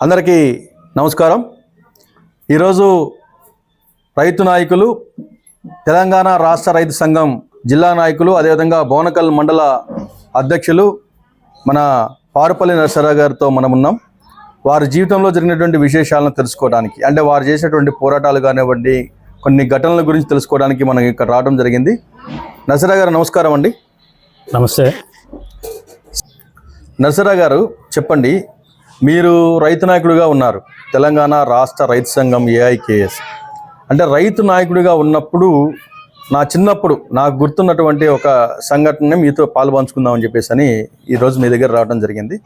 అందరికీ నమస్కారం. ఈరోజు రైతు నాయకులు తెలంగాణ రాష్ట్ర రైతు సంఘం జిల్లా నాయకులు అదేవిధంగా బోనకల్ మండల అధ్యక్షులు మన పారుపల్లి నరసరావు గారితో మనం ఉన్నాం. వారి జీవితంలో జరిగినటువంటి విశేషాలను తెలుసుకోవడానికి అంటే వారు చేసినటువంటి పోరాటాలు కానివ్వండి కొన్ని ఘటనల గురించి తెలుసుకోవడానికి మనం ఇక్కడ రావడం జరిగింది. నరసరావు గారు నమస్కారం అండి. నమస్తే. నరసరా గారు చెప్పండి మీరు రైతు నాయకుడిగా ఉన్నారు. తెలంగాణ రాష్ట్ర రైతు సంఘం ఏఐకేఎస్. అంటే రైతు నాయకుడిగా ఉన్నప్పుడు నా చిన్నప్పుడు నాకు గుర్తున్నటువంటి ఒక సంఘటన మీతో పాల్పంచుకుందామని చెప్పేసి అని ఈరోజు మీ దగ్గర రావడం జరిగింది.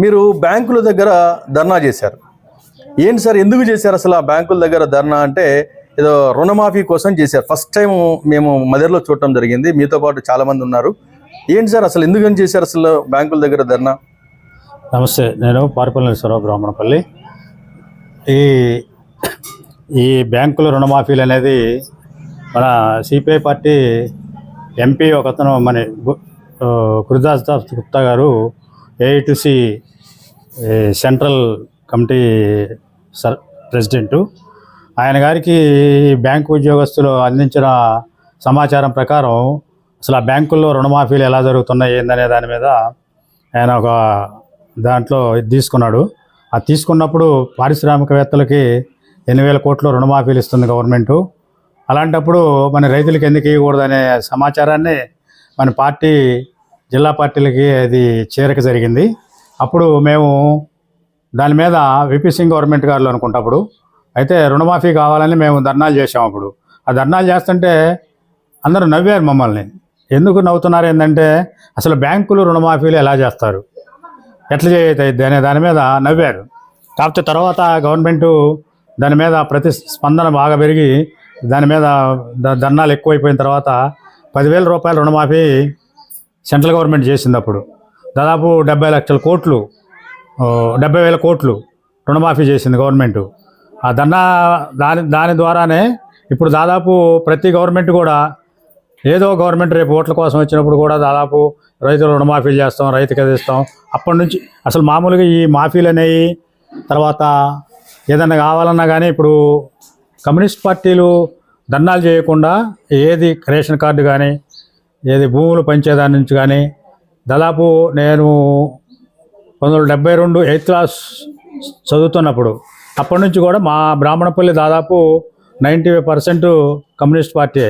మీరు బ్యాంకుల దగ్గర ధర్నా చేశారు. ఏంటి సార్? ఎందుకు చేశారు అసలు ఆ బ్యాంకుల దగ్గర ధర్నా అంటే? ఏదో రుణమాఫీ కోసం చేశారు. ఫస్ట్ టైం మేము మదర్లో చూడటం జరిగింది. మీతో పాటు చాలామంది ఉన్నారు. ఏంటి సార్? అసలు ఎందుకని చేశారు అసలు బ్యాంకుల దగ్గర ధర్నా? నమస్తే నేను పారిపల్లి నరసరావు బ్రాహ్మణపల్లి. ఈ ఈ బ్యాంకుల రుణమాఫీలు అనేది మన సిపిఐ పార్టీ ఎంపీ ఒకతను మన గురుదాస్ దాస్ గుప్తా గారు AITC central committee sir president. ఆయన గారికి బ్యాంకు ఉద్యోగస్తులు అందించిన సమాచారం ప్రకారం అసలు ఆ బ్యాంకుల్లో రుణమాఫీలు ఎలా జరుగుతున్నాయి ఏందనే దాని మీద ఆయన ఒక దాంట్లో ఇది తీసుకున్నాడు. అది తీసుకున్నప్పుడు పారిశ్రామికవేత్తలకి ఎన్ని వేల కోట్లు రుణమాఫీలు ఇస్తుంది గవర్నమెంటు. అలాంటప్పుడు మన రైతులకి ఎందుకు ఇవ్వకూడదనే సమాచారాన్ని మన పార్టీ జిల్లా పార్టీలకి అది చేరక జరిగింది. అప్పుడు మేము దాని మీద విపి సింగ్ గవర్నమెంట్ గారు అనుకుంటప్పుడు అయితే రుణమాఫీ కావాలని మేము ధర్నాలు చేసాం అప్పుడు. ఆ ధర్నాలు చేస్తుంటే అందరూ నవ్వారు మమ్మల్ని. ఎందుకు నవ్వుతున్నారు ఏంటంటే అసలు బ్యాంకులు రుణమాఫీలు ఎలా చేస్తారు? ఎట్లా చేయవుతాయి అనే దాని మీద నవ్వారు. కాకపోతే తర్వాత గవర్నమెంట్ దాని మీద ప్రతి స్పందన బాగా పెరిగి దాని మీద ధర్నాలు ఎక్కువైపోయిన తర్వాత పదివేల రూపాయల రుణమాఫీ సెంట్రల్ గవర్నమెంట్ చేసింది అప్పుడు. దాదాపు డెబ్బై లక్షల కోట్లు డెబ్బై వేల కోట్లు రుణమాఫీ చేసింది గవర్నమెంట్ ఆ ధర్నా దాని దాని ద్వారానే ఇప్పుడు దాదాపు ప్రతి గవర్నమెంట్ కూడా ఏదో గవర్నమెంట్ రేపు ఓట్ల కోసం వచ్చినప్పుడు కూడా దాదాపు రైతులు రుణమాఫీలు చేస్తాం రైతుకి అది ఇస్తాం. అప్పటి నుంచి అసలు మామూలుగా ఈ మాఫీలు అనేవి తర్వాత ఏదన్నా కావాలన్నా కానీ ఇప్పుడు కమ్యూనిస్ట్ పార్టీలు ధర్నాలు చేయకుండా ఏది రేషన్ కార్డు కానీ ఏది భూములు పంచేదాని నుంచి కానీ దాదాపు నేను పంతొమ్మిది వందల డెబ్బై రెండు ఎయిత్ క్లాస్ చదువుతున్నప్పుడు అప్పటి నుంచి కూడా మా బ్రాహ్మణపల్లి దాదాపు నైంటీ పర్సెంట్ కమ్యూనిస్ట్ పార్టీ.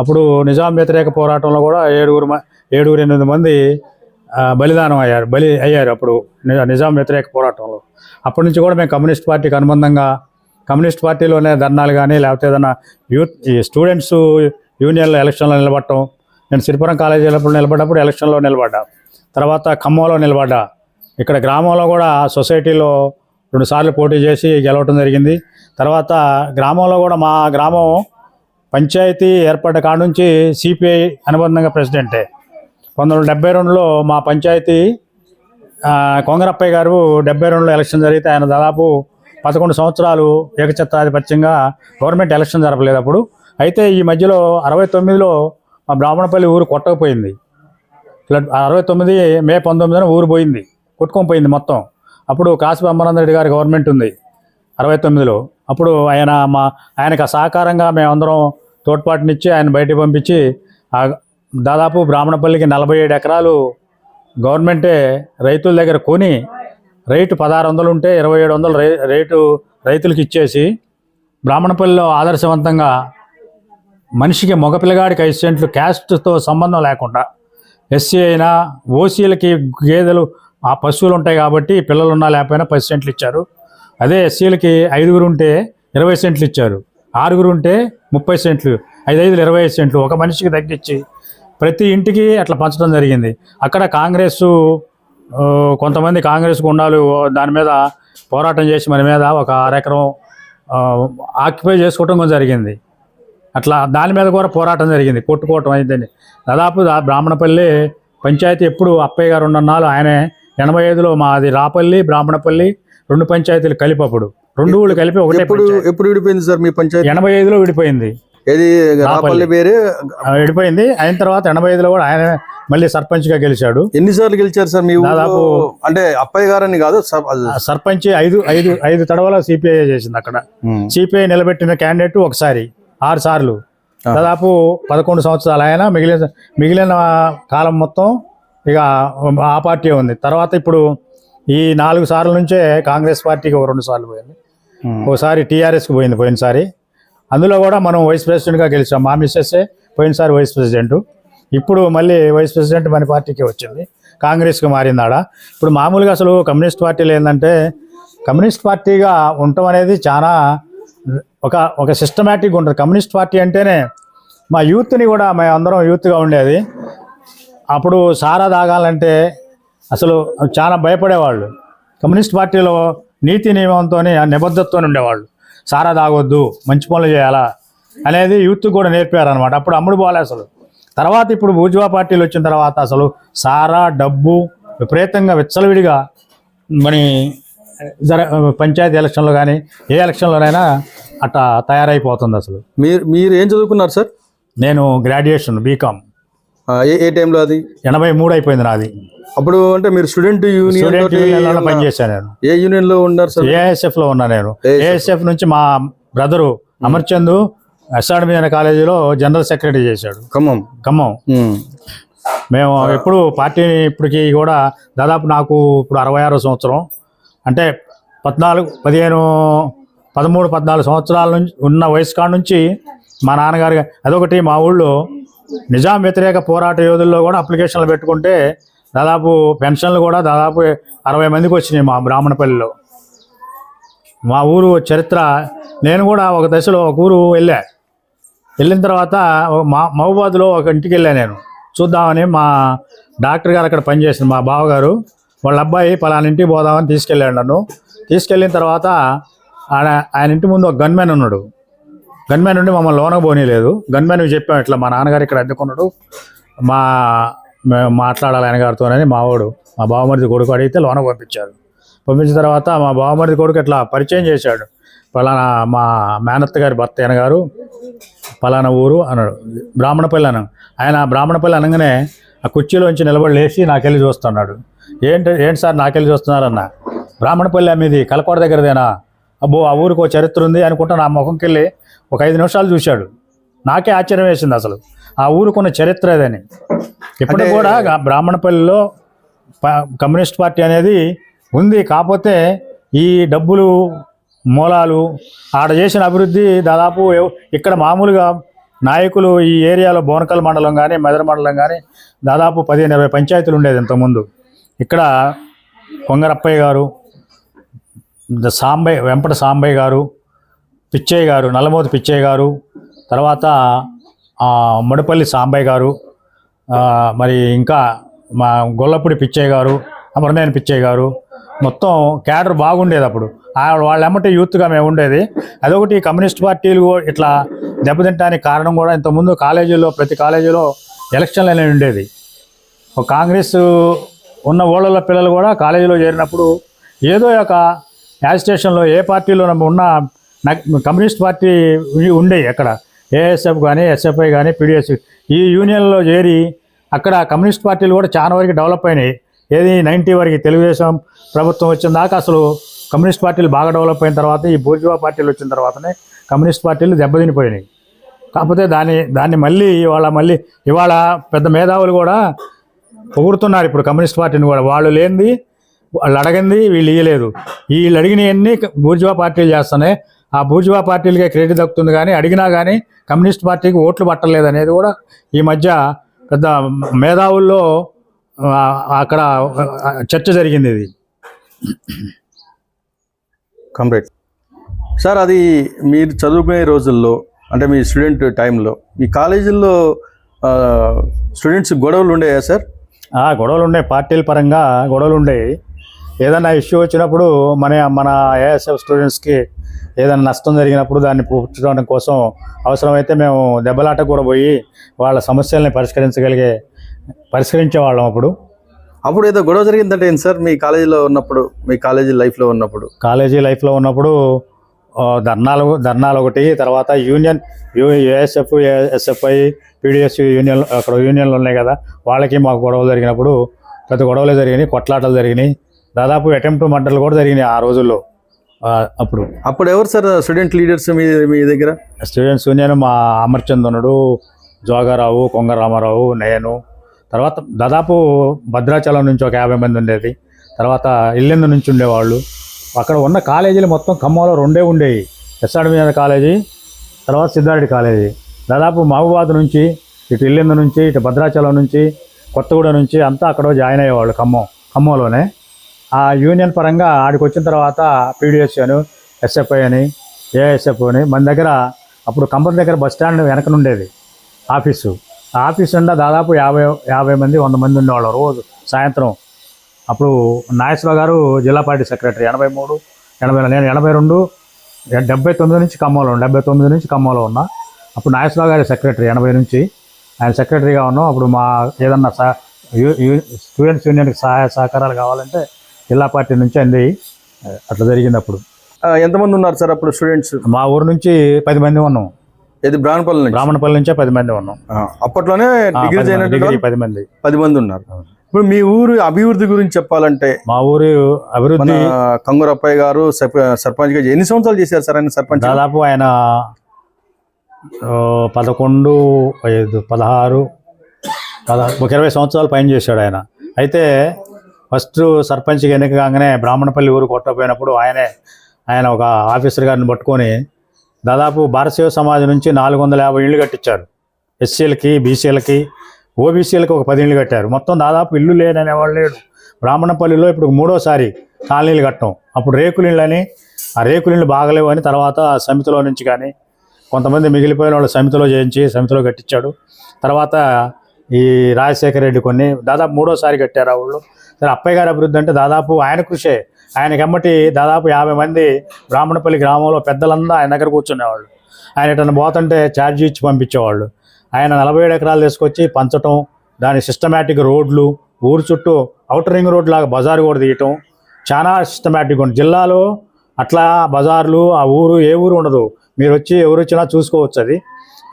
అప్పుడు నిజాం వ్యతిరేక పోరాటంలో కూడా ఏడుగురు ఏడుగురు ఎనిమిది మంది బలిదానం అయ్యారు బలి అయ్యారు అప్పుడు నిజాం వ్యతిరేక పోరాటంలో. అప్పటి నుంచి కూడా మేము కమ్యూనిస్ట్ పార్టీకి అనుబంధంగా కమ్యూనిస్ట్ పార్టీలోనే ధర్నాలు కానీ లేకపోతే ఏదైనా యూత్ ఈ స్టూడెంట్స్ యూనియన్లో ఎలక్షన్లో నిలబడటం నేను సిరిపురం కాలేజీలో నిలబడ్డప్పుడు ఎలక్షన్లో నిలబడ్డా. తర్వాత ఖమ్మంలో నిలబడ్డా. ఇక్కడ గ్రామంలో కూడా సొసైటీలో రెండుసార్లు పోటీ చేసి గెలవటం జరిగింది. తర్వాత గ్రామంలో కూడా మా గ్రామం పంచాయతీ ఏర్పడ్డ కాడ నుంచి సిపిఐ అనుబంధంగా ప్రెసిడెంటే. పంతొమ్మిది వందల డెబ్బై రెండులో మా పంచాయతీ కొంగరప్పయ్య గారు డెబ్బై రెండులో ఎలక్షన్ జరిగితే ఆయన దాదాపు పదకొండు సంవత్సరాలు ఏకచత్తాధిపత్యంగా గవర్నమెంట్ ఎలక్షన్ జరపలేదు అప్పుడు. అయితే ఈ మధ్యలో అరవై తొమ్మిదిలో మా బ్రాహ్మణపల్లి ఊరు కొట్టకపోయింది. అరవై తొమ్మిది మే పంతొమ్మిదిన ఊరు పోయింది కొట్టుకొని పోయింది మొత్తం. అప్పుడు కాశీ బ్రహ్మానంద రెడ్డి గారి గవర్నమెంట్ ఉంది అరవై తొమ్మిదిలో. అప్పుడు ఆయన మా ఆయనకు సహకారంగా మేమందరం తోడ్పాటునిచ్చి ఆయన బయటికి పంపించి దాదాపు బ్రాహ్మణపల్లికి నలభై ఏడు ఎకరాలు గవర్నమెంటే రైతుల దగ్గర కొని రేటు పదహారు వందలు ఉంటే ఇరవై ఏడు వందలు రై రేటు రైతులకు ఇచ్చేసి బ్రాహ్మణపల్లిలో ఆదర్శవంతంగా మనిషికి మగపిల్లగాడికి ఐదు సెంట్లు క్యాస్ట్తో సంబంధం లేకుండా ఎస్సీ అయినా ఓసీలకి గేదెలు ఆ పశువులు ఉంటాయి కాబట్టి పిల్లలు ఉన్నా లేకపోయినా పది సెంట్లు ఇచ్చారు. అదే ఎస్సీలకి ఐదుగురు ఉంటే ఇరవై సెంట్లు ఇచ్చారు. ఆరుగురు ఉంటే ముప్పై సెంట్లు. ఐదు ఐదులు ఇరవై ఐదు సెంట్లు. ఒక మనిషికి తగ్గించి ప్రతి ఇంటికి అట్లా పంచడం జరిగింది. అక్కడ కాంగ్రెస్ కొంతమంది కాంగ్రెస్ గుండాలు దాని మీద పోరాటం చేసి మన మీద ఒక అరెకరం ఆక్యుపై చేసుకోవటం జరిగింది. అట్లా దాని మీద కూడా పోరాటం జరిగింది. కొట్టుకోవటం అయిందని దాదాపు బ్రాహ్మణపల్లి పంచాయతీ ఎప్పుడు అప్పయ్య గారు ఉండన్నాళ్ళు ఆయనే ఎనభై ఐదులో మాది రాపల్లి బ్రాహ్మణపల్లి రెండు పంచాయతీలు కలిపి అప్పుడు రెండు ఊళ్ళు కలిపి ఒకటే ఎప్పుడు. ఎప్పుడు విడిపోయింది సార్ మీ పంచాయతీ? ఎనభై ఐదులో విడిపోయింది. ఏది రాపల్లి. విడిపోయింది. అయిన తర్వాత ఎనభై ఐదులో కూడా ఆయన మళ్ళీ సర్పంచ్గా గెలిచాడు. ఎన్నిసార్లు గెలిచారు సార్ మీ దాదాపు- అంటే అప్పయ్య గారని కాదు సర్పంచ్ ఐదు ఐదు ఐదు తడవల సిపిఐ చేసింది అక్కడ. సిపిఐ నిలబెట్టిన క్యాండిడేట్ ఒకసారి ఆరు సార్లు. దాదాపు పదకొండు సంవత్సరాలు ఆయన మిగిలిన మిగిలిన కాలం మొత్తం ఇక ఆ పార్టీ ఉంది. తర్వాత ఇప్పుడు ఈ నాలుగు సార్ల నుంచే కాంగ్రెస్ పార్టీకి ఒక రెండు సార్లు పోయింది. ఒకసారి టీఆర్ఎస్కి పోయింది పోయినసారి. అందులో కూడా మనం వైస్ ప్రెసిడెంట్గా గెలిచాం. మా మిస్సెస్సే పోయినసారి వైస్ ప్రెసిడెంట్. ఇప్పుడు మళ్ళీ వైస్ ప్రెసిడెంట్ మన పార్టీకి వచ్చింది. కాంగ్రెస్కి మారింది ఆడ ఇప్పుడు మామూలుగా అసలు కమ్యూనిస్ట్ పార్టీలు ఏంటంటే కమ్యూనిస్ట్ పార్టీగా ఉండటం అనేది చాలా ఒక ఒక సిస్టమేటిక్గా ఉంటుంది. కమ్యూనిస్ట్ పార్టీ అంటేనే మా యూత్ని కూడా మేము అందరం యూత్గా ఉండేది. అప్పుడు సారా తాగాలంటే అసలు చాలా భయపడేవాళ్ళు. కమ్యూనిస్ట్ పార్టీలో నీతి నియమంతో నిబద్ధతతో ఉండేవాళ్ళు. సారా తాగొద్దు మంచి పనులు చేయాలా అనేది యూత్ కూడా నేర్పారు అనమాట అప్పుడు అమ్ముడు పోలే అసలు. తర్వాత ఇప్పుడు బూజువా పార్టీలు వచ్చిన తర్వాత అసలు సారా డబ్బు విపరీతంగా విచ్చలవిడిగా మరి జర పంచాయతీ ఎలక్షన్లో కానీ ఏ ఎలక్షన్లోనైనా అట్లా తయారైపోతుంది అసలు. మీరు మీరు ఏం చదువుకున్నారు సార్? నేను గ్రాడ్యుయేషన్ బీకామ్ ఏ టైంలో అది? ఎనభై మూడు అయిపోయింది నాది. అప్పుడు అంటే మీరు స్టూడెంట్ యూనియన్ స్టూడెంట్ తోటి యూనియన్లో పనిచేశాను నేను. ఏ యూనియన్లో ఉన్నారు సార్? ఏఎస్ఎఫ్లో ఉన్నా నేను. ఏఎస్ఎఫ్ నుంచి మా బ్రదరు అమర్చంద్ ఎస్ఆర్డిమియన్ కాలేజీలో జనరల్ సెక్రటరీ చేశాడు. ఖమ్మం. ఖమ్మం. మేము. ఎప్పుడు పార్టీని ఇప్పటికి కూడా దాదాపు నాకు ఇప్పుడు అరవై ఆరో సంవత్సరం. అంటే పద్నాలుగు పదిహేను పదమూడు పద్నాలుగు సంవత్సరాల నుంచి ఉన్న వయసు కాడ నుంచి మా నాన్నగారు అదొకటి మా ఊళ్ళో నిజాం వ్యతిరేక పోరాట యోధుల్లో కూడా అప్లికేషన్లు పెట్టుకుంటే దాదాపు పెన్షన్లు కూడా దాదాపు అరవై మందికి వచ్చినాయి మా బ్రాహ్మణపల్లిలో మా ఊరు చరిత్ర నేను కూడా ఒక దశలో ఒక ఊరు వెళ్ళా. వెళ్ళిన తర్వాత మా మహబాద్లో ఒక ఇంటికి వెళ్ళా నేను. చూద్దామని మా డాక్టర్ గారు అక్కడ పనిచేసింది మా బావగారు. వాళ్ళ అబ్బాయి పలానింటికి పోదామని తీసుకెళ్ళాడు నన్ను. తీసుకెళ్ళిన తర్వాత ఆయన ఆయన ఇంటి ముందు ఒక గన్మెన్ ఉన్నాడు. గన్మెన్ నుండి మమ్మల్ని లోనకు పోనీలేదు గన్మెన్ చెప్పాం ఇట్లా మా నాన్నగారు ఇక్కడ అద్దెకున్నాడు మా మేము మాట్లాడాలి ఆయన గారితోనని మావాడు మా బావమరిది కొడుకు అడిగితే లోన పంపించారు. పంపించిన తర్వాత మా బావమరిది కొడుకు ఇట్లా పరిచయం చేశాడు. పలానా మా మేనత్త గారి భర్త ఆయన గారు పలానా ఊరు అన్నాడు. బ్రాహ్మణపల్లి అన్నాడు ఆయన బ్రాహ్మణపల్లి అనగానే ఆ కుర్చీలోంచి నిలబడి లేచి నాకెళ్ళి చూస్తున్నాడు. ఏంటి ఏంటి సార్ నాకెళ్ళి చూస్తున్నారన్న? బ్రాహ్మణపల్లి మీది కలకోట దగ్గరదేనా? అబ్బో ఆ ఊరికి ఒక చరిత్ర ఉంది అనుకుంటా నా ముఖంకి వెళ్ళి ఒక ఐదు నిమిషాలు చూశాడు. నాకే ఆశ్చర్యం వేసింది అసలు. ఆ ఊరుకున్న చరిత్ర అదని. ఇప్పటికి కూడా బ్రాహ్మణపల్లిలో కమ్యూనిస్ట్ పార్టీ అనేది ఉంది. కాకపోతే ఈ డబ్బులు మూలాలు ఆడ చేసిన అభివృద్ధి దాదాపు ఇక్కడ మామూలుగా నాయకులు ఈ ఏరియాలో బోనకల్ మండలం కానీ మెదర్ మండలం కానీ దాదాపు పదిహేను ఇరవై పంచాయతీలు ఉండేది ఇంతకుముందు. ఇక్కడ కొంగరప్పయ్య గారు సాంబయ్య వెంపట సాంబయ్య గారు పిచ్చయ్య గారు నల్లమోతి పిచ్చయ్య గారు తర్వాత ముడపల్లి సాంబయ్య గారు మరి ఇంకా మా గొల్లపూడి పిచ్చయ్య గారు అమరనేని పిచ్చయ్య గారు మొత్తం క్యాడర్ బాగుండేది అప్పుడు. ఆ వాళ్ళ ఎమ్మటి యూత్గా మేము ఉండేది. అదొకటి కమ్యూనిస్ట్ పార్టీలు కూడా ఇట్లా దెబ్బతింటానికి కారణం కూడా ఇంతకుముందు కాలేజీలో ప్రతి కాలేజీలో ఎలక్షన్లు అనేవి ఉండేది కాంగ్రెస్ ఉన్న ఊళ్ళలో పిల్లలు కూడా కాలేజీలో చేరినప్పుడు ఏదో ఒక యాజిటేషన్లో ఏ పార్టీలో ఉన్న కమ్యూనిస్ట్ పార్టీ ఉండేవి అక్కడ ఏఎస్ఎఫ్ కానీ ఎస్ఎఫ్ఐ కానీ పీడిఎస్ ఈ యూనియన్లో చేరి అక్కడ కమ్యూనిస్ట్ పార్టీలు కూడా చాలా వరకు డెవలప్ అయినాయి. ఏది నైంటీ వరకు తెలుగుదేశం ప్రభుత్వం వచ్చిన దాకా అసలు కమ్యూనిస్ట్ పార్టీలు బాగా డెవలప్ అయిన తర్వాత ఈ బూర్జువా పార్టీలు వచ్చిన తర్వాతనే కమ్యూనిస్ట్ పార్టీలు దెబ్బతినిపోయినాయి కాకపోతే దాన్ని దాన్ని మళ్ళీ ఇవాళ మళ్ళీ ఇవాళ పెద్ద మేధావులు కూడా పొగుడుతున్నారు ఇప్పుడు కమ్యూనిస్ట్ పార్టీని కూడా. వాళ్ళు లేనిది వాళ్ళు అడగింది వీళ్ళు ఇయ్యలేదు. వీళ్ళు అడిగినవన్నీ బూర్జువా పార్టీలు చేస్తున్నాయి. ఆ బూర్జువా పార్టీలకే క్రెడిట్ దక్కుతుంది కానీ అడిగినా కానీ కమ్యూనిస్ట్ పార్టీకి ఓట్లు పట్టలేదు అనేది కూడా ఈ మధ్య పెద్ద మేధావుల్లో అక్కడ చర్చ జరిగింది ఇది. కంప్లీట్ సార్ అది మీరు చదువుకునే రోజుల్లో అంటే మీ స్టూడెంట్ టైంలో మీ కాలేజీల్లో స్టూడెంట్స్ గొడవలు ఉండేయా సార్ ఆ, గొడవలు ఉన్నాయి పార్టీల పరంగా గొడవలు ఉండేవి ఏదైనా ఇష్యూ వచ్చినప్పుడు మన మన ఏఎస్ఎఫ్ స్టూడెంట్స్కి ఏదైనా నష్టం జరిగినప్పుడు దాన్ని పూడ్చడం కోసం అవసరమైతే మేము దెబ్బలాట కూడా పోయి వాళ్ళ సమస్యల్ని పరిష్కరించగలిగే పరిష్కరించే వాళ్ళం అప్పుడు. అప్పుడు ఏదో గొడవ జరిగిందంటే ఏంటి సార్? మీ కాలేజీలో ఉన్నప్పుడు మీ కాలేజీ లైఫ్లో ఉన్నప్పుడు? కాలేజీ లైఫ్లో ఉన్నప్పుడు ధర్నాలు ధర్నాలు ఒకటి తర్వాత union USF SFI PDS union అక్కడ యూనియన్లు ఉన్నాయి కదా వాళ్ళకి మాకు గొడవలు జరిగినప్పుడు పెద్ద గొడవలు జరిగినాయి కొట్లాటలు జరిగినాయి. దాదాపు అటెంప్ట్ మంటలు కూడా జరిగినాయి ఆ రోజుల్లో. అప్పుడు. అప్పుడు ఎవరు సార్ స్టూడెంట్ లీడర్స్ మీ మీ దగ్గర? స్టూడెంట్స్ యూనియన్ మా అమర్చందనుడు జోగారావు కొంగ రామారావు నేను తర్వాత దాదాపు భద్రాచలం నుంచి ఒక యాభై మంది ఉండేది. తర్వాత ఇల్లెందు నుంచి ఉండేవాళ్ళు. అక్కడ ఉన్న కాలేజీలు మొత్తం ఖమ్మంలో రెండే ఉండేవి. ఎస్ఆర్ మీద కాలేజీ తర్వాత సిద్ధారెడ్డి కాలేజీ. దాదాపు మహబూబాద్ నుంచి ఇటు ఇల్లెందు నుంచి ఇటు భద్రాచలం నుంచి కొత్తగూడ నుంచి అంతా అక్కడ జాయిన్ అయ్యేవాళ్ళు ఖమ్మం ఖమ్మంలోనే. ఆ యూనియన్ పరంగా ఆడికి వచ్చిన తర్వాత పీడిఎస్ అని ఎస్ఎఫ్ఐ అని ఏఎస్ఎఫ్ అని మన దగ్గర అప్పుడు కంపల్ దగ్గర బస్ స్టాండ్ వెనక ఉండేది ఆఫీసు. ఆ ఆఫీస్ నిండా దాదాపు యాభై యాభై మంది వంద మంది ఉండేవాళ్ళు రోజు సాయంత్రం. అప్పుడు నాగేశ్వరరావు గారు జిల్లా పార్టీ సెక్రటరీ ఎనభై మూడు ఎనభై నేను ఎనభై రెండు డెబ్బై తొమ్మిది నుంచి ఖమ్మంలో ఉన్నా డెబ్బై తొమ్మిది నుంచి ఖమ్మంలో ఉన్నా. అప్పుడు నాగేశ్వరరావు గారి సెక్రటరీ ఎనభై నుంచి. ఆయన సెక్రటరీగా ఉన్నాం. అప్పుడు మా ఏదన్నా సా స్టూడెంట్స్ యూనియన్కి సహాయ సహకారాలు కావాలంటే జిల్లా పార్టీ నుంచి అంది. అట్లా జరిగింది అప్పుడు. ఎంతమంది ఉన్నారు సార్ అప్పుడు స్టూడెంట్స్? మా ఊరు నుంచి పది మంది ఉన్నాం. ఇది బ్రాహ్మణపల్లి నుంచి? బ్రాహ్మణపల్లి నుంచే పది మంది ఉన్నాం. అప్పట్లోనే డిగ్రీ పది మంది, చేయనట్టు డిగ్రీ పది మంది. పది మంది ఉన్నారు. ఇప్పుడు మీ ఊరు అభివృద్ధి గురించి చెప్పాలంటే మా ఊరు అభివృద్ధి కంగురప్పయ్య గారు సర్పంచ్గా ఎన్ని సంవత్సరాలు చేశారు సార్ ఆయన సర్పంచ్? దాదాపు ఆయన పదకొండు ఐదు పదహారు పదహారు ఒక ఇరవై సంవత్సరాలు పైన చేశాడు ఆయన. అయితే ఫస్ట్ సర్పంచ్గా ఎన్నిక కాగానే బ్రాహ్మణపల్లి ఊరు కొట్టపోయినప్పుడు ఆయనే ఆయన ఒక ఆఫీసర్ గారిని పట్టుకొని దాదాపు భారతీయ సమాజం నుంచి నాలుగు వందల యాభై ఇళ్ళు కట్టించారు. ఎస్సీలకి బీసీలకి ఓబీసీలకి ఒక పది ఇళ్ళు కట్టారు. మొత్తం దాదాపు ఇల్లు లేదనేవాళ్ళు లేడు. బ్రాహ్మణపల్లిలో ఇప్పుడు మూడోసారి కాలనీలు కట్టడం. అప్పుడు రేకులు అని ఆ రేకులిళ్ళు బాగలేవు అని తర్వాత సమితిలో నుంచి కానీ కొంతమంది మిగిలిపోయిన వాళ్ళు సమితిలో చేయించి సమితిలో కట్టించాడు. తర్వాత ఈ రాజశేఖర రెడ్డి కొన్ని దాదాపు మూడోసారి కట్టారు ఆ ఊళ్ళో. సరే అప్పయ్య గారి అభివృద్ధి అంటే దాదాపు ఆయన కృషే. ఆయన కమ్మటి దాదాపు యాభై మంది బ్రాహ్మణపల్లి గ్రామంలో పెద్దలంతా ఆయన దగ్గర కూర్చునేవాళ్ళు. ఆయన ఎటన్నా పోతుంటే ఛార్జీ ఇచ్చి పంపించేవాళ్ళు. ఆయన నలభై ఏడు ఎకరాలు తీసుకొచ్చి పంచటం దాని సిస్టమేటిక్ రోడ్లు ఊరు చుట్టూ అవుటర్ రింగ్ రోడ్ లాగా బజారు కూడా తీయటం చాలా సిస్టమేటిక్ ఉంది జిల్లాలో అట్లా బజార్లు ఆ ఊరు ఏ ఊరు ఉండదు. మీరు వచ్చి ఎవరు వచ్చినా చూసుకోవచ్చు అది.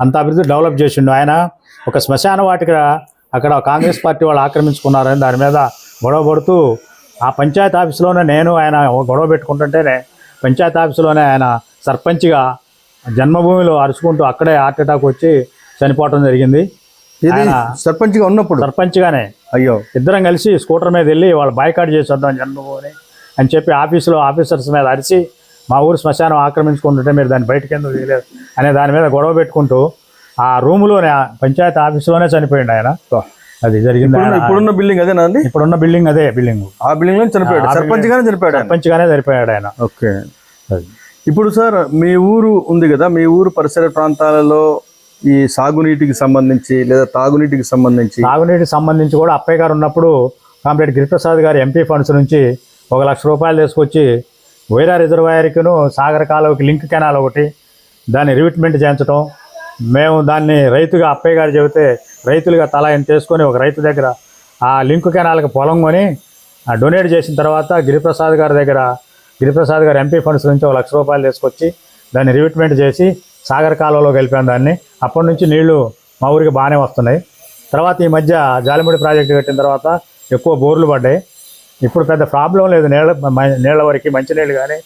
అంత అభివృద్ధి డెవలప్ చేసిండు. ఆయన ఒక శ్మశాన వాటిక అక్కడ కాంగ్రెస్ పార్టీ వాళ్ళు ఆక్రమించుకున్నారని దాని మీద గొడవ పడుతూ ఆ పంచాయతీ ఆఫీస్లోనే నేను ఆయన గొడవ పెట్టుకుంటుంటేనే పంచాయతీ ఆఫీస్లోనే ఆయన సర్పంచ్గా జన్మభూమిలో అరుచుకుంటూ అక్కడే హార్ట్ అటాక్ వచ్చి చనిపోవటం జరిగింది. ఇది ఆయన- సర్పంచ్గా ఉన్నప్పుడు? సర్పంచ్గానే. అయ్యో. ఇద్దరం కలిసి స్కూటర్ మీద వెళ్ళి వాళ్ళు బాయ్కాట్ చేసి వద్దాం జన్మభూమిని. అని చెప్పి ఆఫీసులో ఆఫీసర్స్ మీద అరిచి మా ఊరు శ్మశానం ఆక్రమించుకుంటుంటే మీరు దాన్ని బయటకు ఎందుకు తీయలేదు అనే దాని మీద గొడవ పెట్టుకుంటూ ఆ రూములోనే పంచాయతీ ఆఫీసులోనే చనిపోయిండు ఆయన. అది జరిగింది ఇప్పుడున్న బిల్డింగ్ అదేనా అండి? ఇప్పుడున్న బిల్డింగ్ అదే బిల్డింగ్. ఆ బిల్డింగ్లో చనిపోయాడు. సర్పంచ్ గానే చనిపోయాడు ఆయన. సర్పంచ్గానే సరిపోయాడు ఆయన. ఓకే. అది. ఇప్పుడు సార్ మీ ఊరు ఉంది కదా మీ ఊరు పరిసర ప్రాంతాలలో ఈ సాగునీటికి సంబంధించి లేదా తాగునీటికి సంబంధించి తాగునీటికి సంబంధించి కూడా అప్పయ్య గారు ఉన్నప్పుడు కామ్రేడ్ గిరిప్రసాద్ గారు ఎంపీ ఫండ్స్ నుంచి ఒక లక్ష రూపాయలు తీసుకొచ్చి వైరా రిజర్వాయర్కిను సాగర కాలువకి లింక్ కెనాల్ ఒకటి దాన్ని రివిట్మెంట్ చేయించడం మేము దాన్ని రైతుగా అప్పయ్య గారు చెబితే రైతులుగా తల చేసుకొని ఒక రైతు దగ్గర ఆ లింక్ కెనాల్కి పొలం కొని ఆ డొనేట్ చేసిన తర్వాత గిరిప్రసాద్ గారి దగ్గర గిరిప్రసాద్ గారు ఎంపీ ఫండ్స్ నుంచి ఒక లక్ష రూపాయలు తీసుకొచ్చి దాన్ని రివిట్మెంట్ చేసి సాగర కాలువలో కలిపాను దాన్ని. అప్పటి నుంచి నీళ్ళు మా ఊరికి బాగానే వస్తున్నాయి. తర్వాత ఈ మధ్య జాలిముడి ప్రాజెక్టు కట్టిన తర్వాత ఎక్కువ బోర్లు పడ్డాయి. ఇప్పుడు పెద్ద ప్రాబ్లం లేదు. నీళ్ళ మ- నీళ్ళ వరకు మంచినీళ్ళు కానీ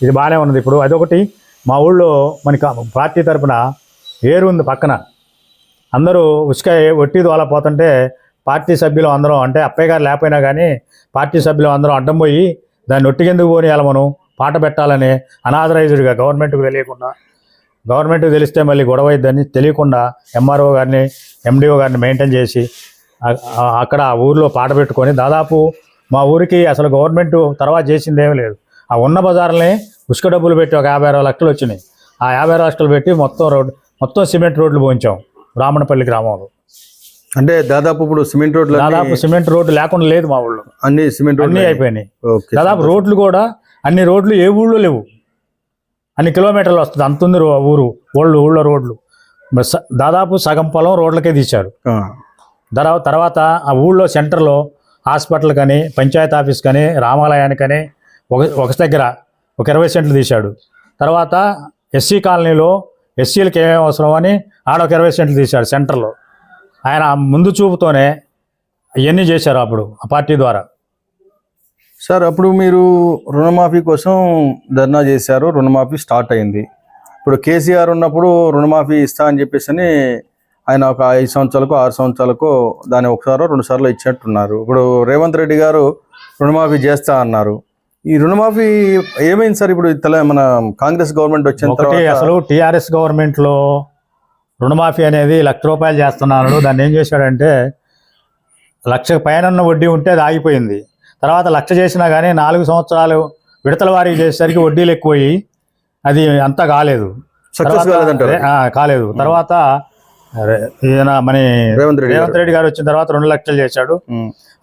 ఇది బాగానే ఉన్నది. ఇప్పుడు అదొకటి మా ఊళ్ళో మనకి పార్టీ తరపున ఏరు ఉంది పక్కన. అందరూ ఉసుక ఒట్టి పోతుంటే పార్టీ సభ్యులు అందరం అంటే అప్పయ్య గారు లేకపోయినా కానీ పార్టీ సభ్యులు అందరం అడ్డం పోయి దాన్ని ఒట్టికెందుకు పోని మనం పాట పెట్టాలని అనాథరైజ్డ్గా గవర్నమెంట్కి తెలియకుండా గవర్నమెంట్కి తెలిస్తే మళ్ళీ గొడవ అయిద్దని తెలియకుండా ఎంఆర్ఓ గారిని ఎండిఓ గారిని మెయింటైన్ చేసి అక్కడ ఊర్లో పాట పెట్టుకొని దాదాపు మా ఊరికి అసలు గవర్నమెంట్ తర్వాత చేసింది ఏమీ లేదు. ఆ ఉన్న బజార్ని ఉసుక డబ్బులు పెట్టి ఒక యాభై అరవై లక్షలు వచ్చినాయి. ఆ యాభై అరవై లక్షలు పెట్టి మొత్తం రోడ్ మొత్తం సిమెంట్ రోడ్లు పోయించాం బ్రాహ్మణపల్లి గ్రామంలో. అంటే దాదాపు ఇప్పుడు సిమెంట్ రోడ్లు దాదాపు సిమెంట్ రోడ్డు లేకుండా లేదు మా ఊళ్ళో. అన్ని సిమెంట్ అన్నీ రోడ్లు అయిపోయినాయి దాదాపు రోడ్లు కూడా అన్ని రోడ్లు ఏ ఊళ్ళో లేవు. అన్ని కిలోమీటర్లు వస్తుంది. అంత ఉంది ఊరు ఊళ్ళో ఊళ్ళో రోడ్లు. దాదాపు సగం పొలం రోడ్లకే తీశారు. తర్వాత ఆ ఊళ్ళో సెంటర్లో హాస్పిటల్ కానీ పంచాయతీ ఆఫీస్ కానీ రామాలయానికని కానీ ఒక ఒక దగ్గర ఒక ఇరవై సెంట్లు తీశాడు. తర్వాత ఎస్సీ కాలనీలో ఎస్సీలకు ఏమేమి అవసరం అని ఆడొక ఇరవై సెంట్లు తీశాడు సెంటర్లో. ఆయన ముందు చూపుతోనే ఇవన్నీ చేశారు అప్పుడు ఆ పార్టీ ద్వారా. సార్ అప్పుడు మీరు రుణమాఫీ కోసం ధర్నా చేశారు రుణమాఫీ స్టార్ట్ అయింది. ఇప్పుడు కేసీఆర్ ఉన్నప్పుడు రుణమాఫీ ఇస్తా అని చెప్పేసి అని ఆయన ఒక ఐదు సంవత్సరాలకు ఆరు సంవత్సరాలకు దాన్ని ఒకసారి రెండు సార్లు ఇచ్చినట్టున్నారు. ఇప్పుడు రేవంత్ రెడ్డి గారు రుణమాఫీ చేస్తా అన్నారు. ఈ రుణమాఫీ ఏమైంది సార్? ఇప్పుడు తెల మన కాంగ్రెస్ గవర్నమెంట్ వచ్చిన తర్వాత అసలు టీఆర్ఎస్ గవర్నమెంట్లో రుణమాఫీ అనేది లక్ష రూపాయలు చేస్తున్నాడు. దాన్ని ఏం చేశాడంటే లక్ష పైన ఉన్న వడ్డీ ఉంటే అది ఆగిపోయింది. తర్వాత లక్ష చేసినా కానీ నాలుగు సంవత్సరాలు విడతల వారీగా చేసేసరికి వడ్డీలు ఎక్కువయి అది అంతా కాలేదు. కాలేదు. తర్వాత ఈయన మన రేవంత్ రెడ్డి రేవంత్ రెడ్డి గారు వచ్చిన తర్వాత రెండు లక్షలు చేశాడు.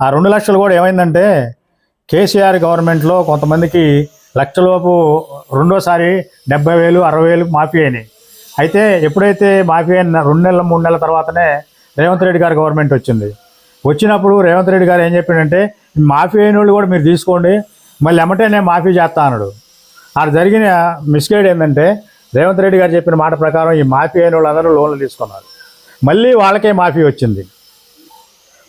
ఆ రెండు లక్షలు కూడా ఏమైందంటే కేసీఆర్ గవర్నమెంట్లో కొంతమందికి లక్షలోపు రెండోసారి డెబ్బై వేలు అరవై వేలు మాఫీ అయినాయి. అయితే ఎప్పుడైతే మాఫీ అయిన రెండు నెలల మూడు నెలల తర్వాతనే రేవంత్ రెడ్డి గారి గవర్నమెంట్ వచ్చింది. వచ్చినప్పుడు రేవంత్ రెడ్డి గారు ఏం చెప్పాడంటే మాఫీ అయిన వాళ్ళు కూడా మీరు తీసుకోండి మళ్ళీ ఎమ్మటే నేను మాఫీ చేస్తా అన్నాడు. ఆ జరిగిన మిస్గైడ్ ఏంటంటే రేవంత్ రెడ్డి గారు చెప్పిన మాట ప్రకారం ఈ మాఫీ అయిన వాళ్ళందరూ లోన్లు తీసుకున్నారు. మళ్ళీ వాళ్ళకే మాఫీ వచ్చింది.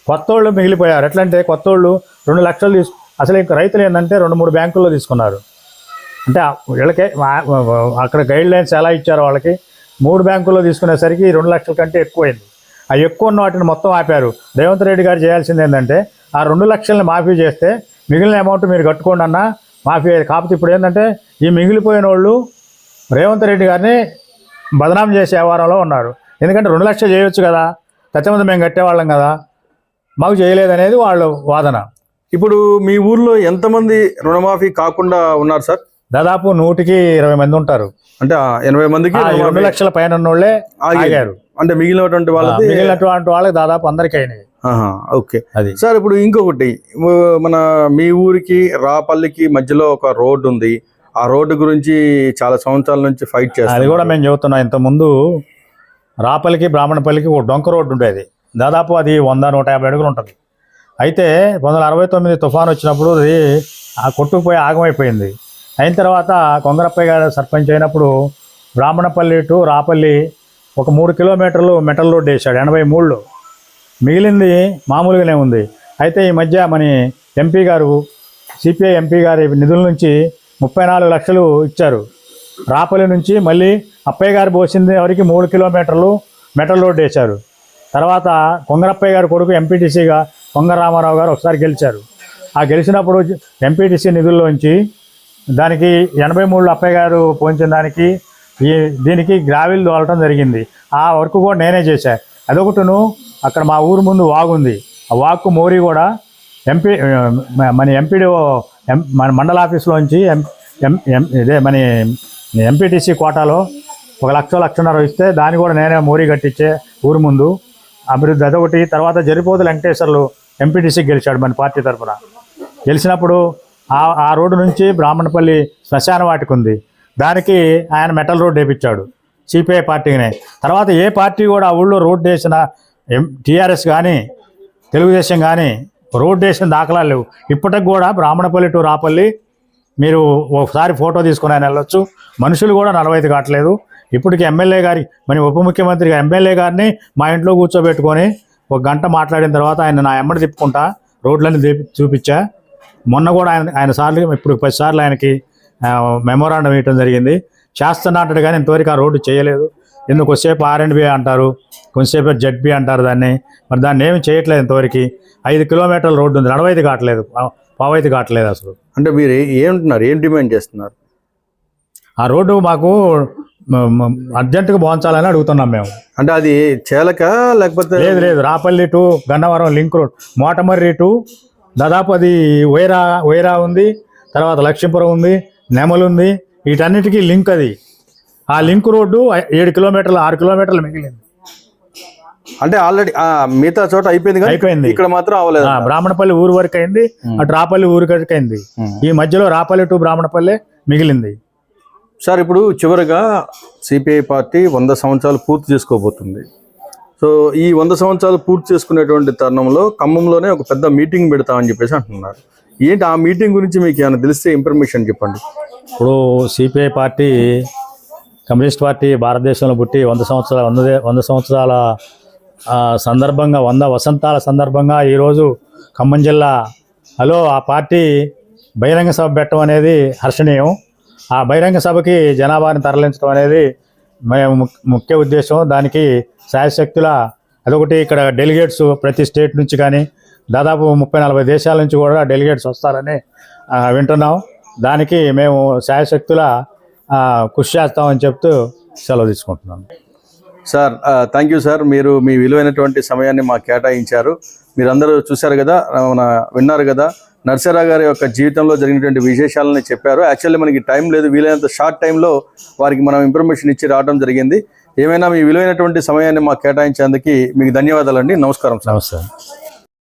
కొత్త వాళ్ళు మిగిలిపోయారు. ఎట్లంటే కొత్త వాళ్ళు రెండు లక్షలు తీసు అసలు ఇంకా రైతులు ఏంటంటే రెండు మూడు బ్యాంకుల్లో తీసుకున్నారు. అంటే వీళ్ళకే అక్కడ గైడ్ లైన్స్ ఎలా ఇచ్చారు వాళ్ళకి మూడు బ్యాంకుల్లో తీసుకునేసరికి రెండు లక్షల కంటే ఎక్కువైంది. ఆ ఎక్కువ ఉన్న వాటిని మొత్తం ఆపారు. రేవంత్ రెడ్డి గారు చేయాల్సింది ఏంటంటే ఆ రెండు లక్షల్ని మాఫీ చేస్తే మిగిలిన అమౌంట్ మీరు కట్టుకోండి అన్న మాఫీ అయ్యేది. కాకపోతే ఇప్పుడు ఏంటంటే ఈ మిగిలిపోయిన వాళ్ళు రేవంత్ రెడ్డి గారిని బదనాం చేసే వ్యవహారంలో ఉన్నారు. ఎందుకంటే రెండు లక్షలు చేయొచ్చు కదా. ప్రతిమంది మేము కట్టేవాళ్ళం కదా. మాకు చేయలేదనేది వాళ్ళ వాదన. ఇప్పుడు మీ ఊర్లో ఎంతమంది రుణమాఫీ కాకుండా ఉన్నారు సార్? దాదాపు నూటికి ఇరవై మంది ఉంటారు. అంటే ఎనభై మందికి రెండు లక్షల పైన ఉన్నోళ్ళే ఆగి- ఆగారు. అంటే మిగిలినటువంటి ఆ, వాళ్ళది మిగిలినటువంటి వాళ్ళకి దాదాపు అందరికీ అయినాయి. ఓకే. అది. సార్ ఇప్పుడు ఇంకొకటి మన మీ ఊరికి రాపల్లికి మధ్యలో ఒక రోడ్డు ఉంది ఆ రోడ్డు గురించి చాలా సంవత్సరాల నుంచి ఫైట్ అది చేస్తారు కూడా మేము చెబుతున్నాం. ఇంతకుముందు రాపల్లికి బ్రాహ్మణపల్లికి ఒక డొంక రోడ్డు ఉండేది. దాదాపు అది వంద నూట యాభై అడుగులు ఉంటుంది. అయితే పంతొమ్మిది వందల అరవై తొమ్మిది తుఫాన్ వచ్చినప్పుడు అది ఆ కొట్టుకుపోయి ఆగమైపోయింది. అయిన తర్వాత కొంగరప్పయ్య గారు సర్పంచ్ అయినప్పుడు బ్రాహ్మణపల్లి టు రాపల్లి ఒక మూడు కిలోమీటర్లు మెటల్ రోడ్డు వేశాడు ఎనభై మూడులో. మిగిలింది మామూలుగానే ఉంది. అయితే ఈ మధ్య మన ఎంపీ గారు సిపిఐ ఎంపీ గారి నిధుల నుంచి ముప్పై నాలుగు లక్షలు ఇచ్చారు. రాపల్లి నుంచి మళ్ళీ అప్పయ్య గారు పోసింది ఎవరికి? మూడు కిలోమీటర్లు మెటల్ రోడ్ వేశారు. తర్వాత కొంగరప్పయ్య గారి కొడుకు ఎంపీటీసీగా కొంగ రామారావు గారు ఒకసారి గెలిచారు. ఆ గెలిచినప్పుడు ఎంపీటీసీ నిధుల్లోంచి దానికి ఎనభై మూడులో అప్పయ్య గారు పోయించిన దానికి ఈ దీనికి గ్రావిల్ దోలటం జరిగింది. ఆ వర్క్ కూడా నేనే చేశా. అదొకటిను అక్కడ మా ఊరు ముందు వాగుంది ఆ వాక్కు మోరీ కూడా ఎంపీ మన ఎంపీడీ మన మండల ఆఫీస్లోంచి ఎం ఎం ఎం ఇదే మన ఎంపీటీసీ కోటాలో ఒక లక్ష లక్షన్నర ఇస్తే దాన్ని కూడా నేనే మోరీ కట్టించే ఊరు ముందు. అభివృద్ధి అదొకటి. తర్వాత జరిపోతు వెంకటేశ్వర్లు ఎంపీటీసీ గెలిచాడు మన పార్టీ తరఫున గెలిచినప్పుడు ఆ ఆ రోడ్డు నుంచి బ్రాహ్మణపల్లి శ్మశాన వాటికి ఉంది. దానికి ఆయన మెటల్ రోడ్ వేపించాడు సిపిఐ పార్టీనే. తర్వాత ఏ పార్టీ కూడా ఆ ఊళ్ళో రోడ్డు వేసిన ఎం టీఆర్ఎస్ కానీ తెలుగుదేశం కానీ రోడ్డు వేసిన దాఖలాలు లేవు. ఇప్పటికి కూడా బ్రాహ్మణపల్లి టు రాపల్లి మీరు ఒకసారి ఫోటో తీసుకుని ఆయన వెళ్ళొచ్చు. మనుషులు కూడా నలభై ఐదు కావట్లేదు. ఇప్పటికి ఎమ్మెల్యే గారి మన ఉప ముఖ్యమంత్రి ఎమ్మెల్యే గారిని మా ఇంట్లో కూర్చోబెట్టుకొని ఒక గంట మాట్లాడిన తర్వాత ఆయన నా ఎమ్మడి తిప్పుకుంటా రోడ్లన్నీ చూపించా. మొన్న కూడా ఆయన ఆయన సార్లు ఇప్పుడు పది సార్లు ఆయనకి మెమోరాండం వేయటం జరిగింది. చేస్తున్నా అంటాడు కానీ ఇంతవరకు ఆ రోడ్డు చేయలేదు. ఎందుకు కొద్దిసేపు ఆర్ఎండ్బి అంటారు కొంతసేపు జడ్బి అంటారు దాన్ని. మరి దాన్ని ఏమి చేయట్లేదు ఇంతవరకు. ఐదు కిలోమీటర్ల రోడ్డు ఉంది నడవైతే కావట్లేదు పావైతే కావట్లేదు అసలు. అంటే మీరు ఏమంటున్నారు? ఏం డిమాండ్ చేస్తున్నారు? ఆ రోడ్డు మాకు అర్జెంటుగా బాగుంచాలని అడుగుతున్నాం మేము. అంటే అది చేలక లేకపోతే లేదు లేదు Rapalli to Gannavaram link road. Motamarri to దాదాపు అది వైరా వైరా ఉంది తర్వాత లక్ష్మీపురం ఉంది నెమలు ఉంది వీటన్నిటికీ లింక్ అది. ఆ లింక్ రోడ్డు ఏడు కిలోమీటర్లు ఆరు కిలోమీటర్లు మిగిలింది. అంటే ఆల్రెడీ మిగతా చోట అయిపోయింది అయిపోయింది. ఇక్కడ మాత్రం అవ్వలేదు బ్రాహ్మణపల్లి ఊరు వరకు అయింది అటు రాపల్లి ఊరు వరకు అయింది ఈ మధ్యలో రాపల్లి టు బ్రాహ్మణపల్లి మిగిలింది. సార్ ఇప్పుడు చివరిగా సిపిఐ పార్టీ వంద సంవత్సరాలు పూర్తి చేసుకోబోతుంది. సో ఈ వంద సంవత్సరాలు పూర్తి చేసుకునేటువంటి తరుణంలో ఖమ్మంలోనే ఒక పెద్ద మీటింగ్ పెడతామని చెప్పేసి అంటున్నారు. ఏంటి ఆ మీటింగ్ గురించి మీకు ఏమైనా తెలిస్తే ఇన్ఫర్మేషన్ చెప్పండి. ఇప్పుడు సిపిఐ పార్టీ కమ్యూనిస్ట్ పార్టీ భారతదేశంలో పుట్టి వంద సంవత్సరాల వంద వంద సంవత్సరాల సందర్భంగా వంద వసంతాల సందర్భంగా ఈరోజు ఖమ్మం జిల్లా. హలో ఆ పార్టీ బహిరంగ సభ పెట్టడం అనేది హర్షణీయం. ఆ బహిరంగ సభకి జనాభాని తరలించడం అనేది మేము ము- ముఖ్య ఉద్దేశం. దానికి శాయశక్తుల అదొకటి ఇక్కడ డెలిగేట్స్ ప్రతి స్టేట్ నుంచి కానీ దాదాపు ముప్పై నలభై దేశాల నుంచి కూడా డెలిగేట్స్ వస్తారని వింటున్నాం. దానికి మేము శాయశక్తుల కృషి చేస్తామని చెప్తూ సెలవు తీసుకుంటున్నాం. Sir thank you sir. మీరు మీ విలువైనటువంటి సమయాన్ని మాకు కేటాయించారు. మీరందరూ చూశారు కదా మన విన్నారు కదా. నర్సరా గారి యొక్క జీవితంలో జరిగినటువంటి విశేషాలని చెప్పారు. యాక్చువల్లీ మనకి టైం లేదు. వీలైనంత షార్ట్ టైంలో వారికి మనం ఇన్ఫర్మేషన్ ఇచ్చి రావడం జరిగింది. ఏమైనా మీ విలువైనటువంటి సమయాన్ని మాకు కేటాయించేందుకు మీకు ధన్యవాదాలండి. నమస్కారం నమస్కారం.